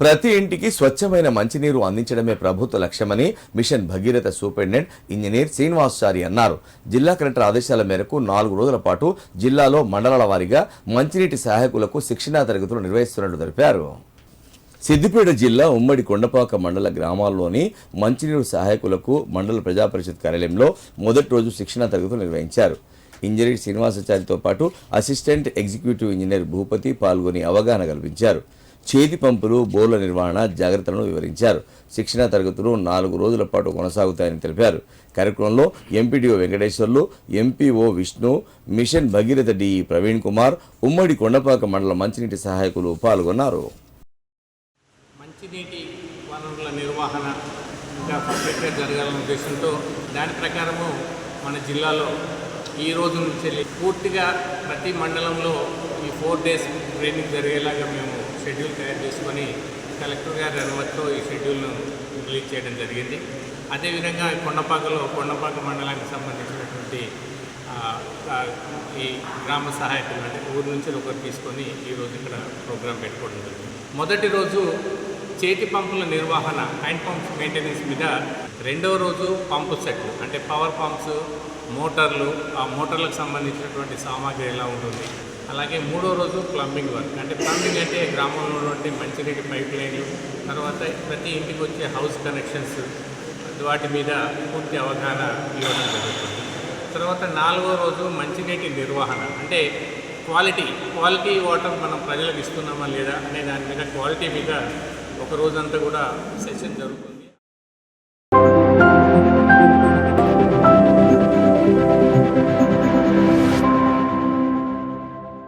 ప్రతి ఇంటికి స్వచ్ఛమైన మంచినీరు అందించడమే ప్రభుత్వ లక్ష్యమని mission Bhagiratha superintendent engineer Srinivasachari అన్నారు. జిల్లా కలెక్టర్ ఆదేశాల మేరకు నాలుగు రోజుల పాటు జిల్లాలో మండలాల వారీగా మంచినీటి సహాయకులకు శిక్షణా తరగతులు నిర్వహిస్తున్నట్లు తెలిపారు. సిద్దిపేట జిల్లా ఉమ్మడి కొండపాక మండల గ్రామాల్లోని మంచినీరు సహాయకులకు మండల ప్రజా పరిషత్ కార్యాలయంలో మొదటి రోజు శిక్షణా తరగతులు నిర్వహించారు. ఇంజనీర్ శ్రీనివాసాచారితో పాటు అసిస్టెంట్ ఎగ్జిక్యూటివ్ ఇంజనీర్ భూపతి పాల్గొని అవగాహన కల్పించారు. చేతి పంపులు బోర్ల నిర్వహణ జాగ్రత్తలను వివరించారు. శిక్షణా తరగతులు నాలుగు రోజుల పాటు కొనసాగుతాయని తెలిపారు. కార్యక్రమంలో MPDO Venkateswarlu MPO Vishnu mission Bhagiratha DE Praveen Kumar ఉమ్మడి కొండపాక మండల మంచినీటి సహాయకులు పాల్గొన్నారు. మంచినీటి వనరుల నిర్వహణ ఇంకా పర్ఫెక్ట్గా జరగాలనే ఉద్దేశంతో దాని ప్రకారము మన జిల్లాలో ఈ రోజు నుంచి పూర్తిగా ప్రతి మండలంలో ఈ ఫోర్ డేస్ ట్రైనింగ్ జరిగేలాగా మేము షెడ్యూల్ తయారు చేసుకొని కలెక్టర్ గారి అనుమతితో ఈ షెడ్యూల్ను రిలీజ్ చేయడం జరిగింది. అదేవిధంగా కొండపాకలో కొండపాక మండలానికి సంబంధించినటువంటి ఈ గ్రామ సహాయకులు అంటే ఊరు నుంచి ఒకరు తీసుకొని ఈరోజు ఇక్కడ ప్రోగ్రాం పెట్టుకోవడం జరిగింది. మొదటి రోజు చేతి పంపుల నిర్వహణ హ్యాండ్ పంప్స్ మెయింటెనెన్స్ మీద రెండవ రోజు పంపు సెట్లు అంటే పవర్ పంప్స్ మోటార్లు ఆ మోటార్లకు సంబంధించినటువంటి సామాగ్రి ఎలా ఉంటుంది అలాగే మూడో రోజు ప్లంబింగ్ వర్క్ అంటే ప్లంబింగ్ అంటే గ్రామంలో ఉన్నటువంటి మంచినీటి పైప్ లైన్లు తర్వాత ప్రతి ఇంటికి వచ్చే హౌస్ కనెక్షన్స్ వాటి మీద పూర్తి అవగాహన ఇవ్వడం జరుగుతుంది. తర్వాత నాలుగో రోజు మంచినీటి నిర్వహణ. అంటే క్వాలిటీ క్వాలిటీ వాటర్ మనం ప్రజలకు ఇస్తున్నామా లేదా అనే దాని మీద క్వాలిటీ మీద ఒక రోజంతా కూడా సెషన్ జరుగుతుంది.